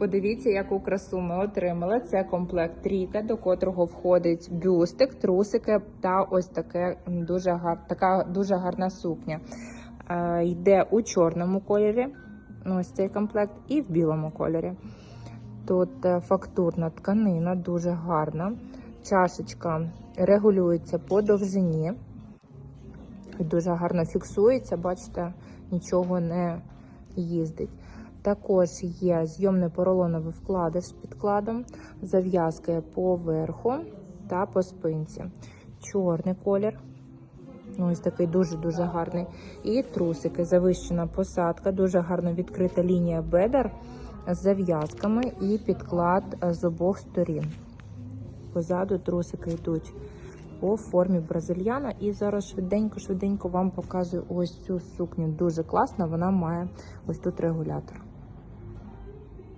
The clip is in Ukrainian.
Подивіться, яку красу ми отримали. Це комплект трійка, до котрого входить бюстик, трусики та ось таке дуже гар... така дуже гарна сукня. Е, йде у чорному кольорі, ось цей комплект, і в білому кольорі. Тут е, фактурна тканина, дуже гарна. Чашечка регулюється по довжині. Дуже гарно фіксується, бачите, нічого не їздить. Також є зйомний поролоновий вкладиш з підкладом, зав'язки по верху та по спинці. Чорний колір. Ну, Ось такий дуже-дуже гарний. І трусики, завищена посадка, дуже гарно відкрита лінія бедер з зав'язками і підклад з обох сторін. Позаду трусики йдуть по формі бразильяна. І зараз швиденько-швиденько вам показую ось цю сукню. Дуже класна, вона має ось тут регулятор.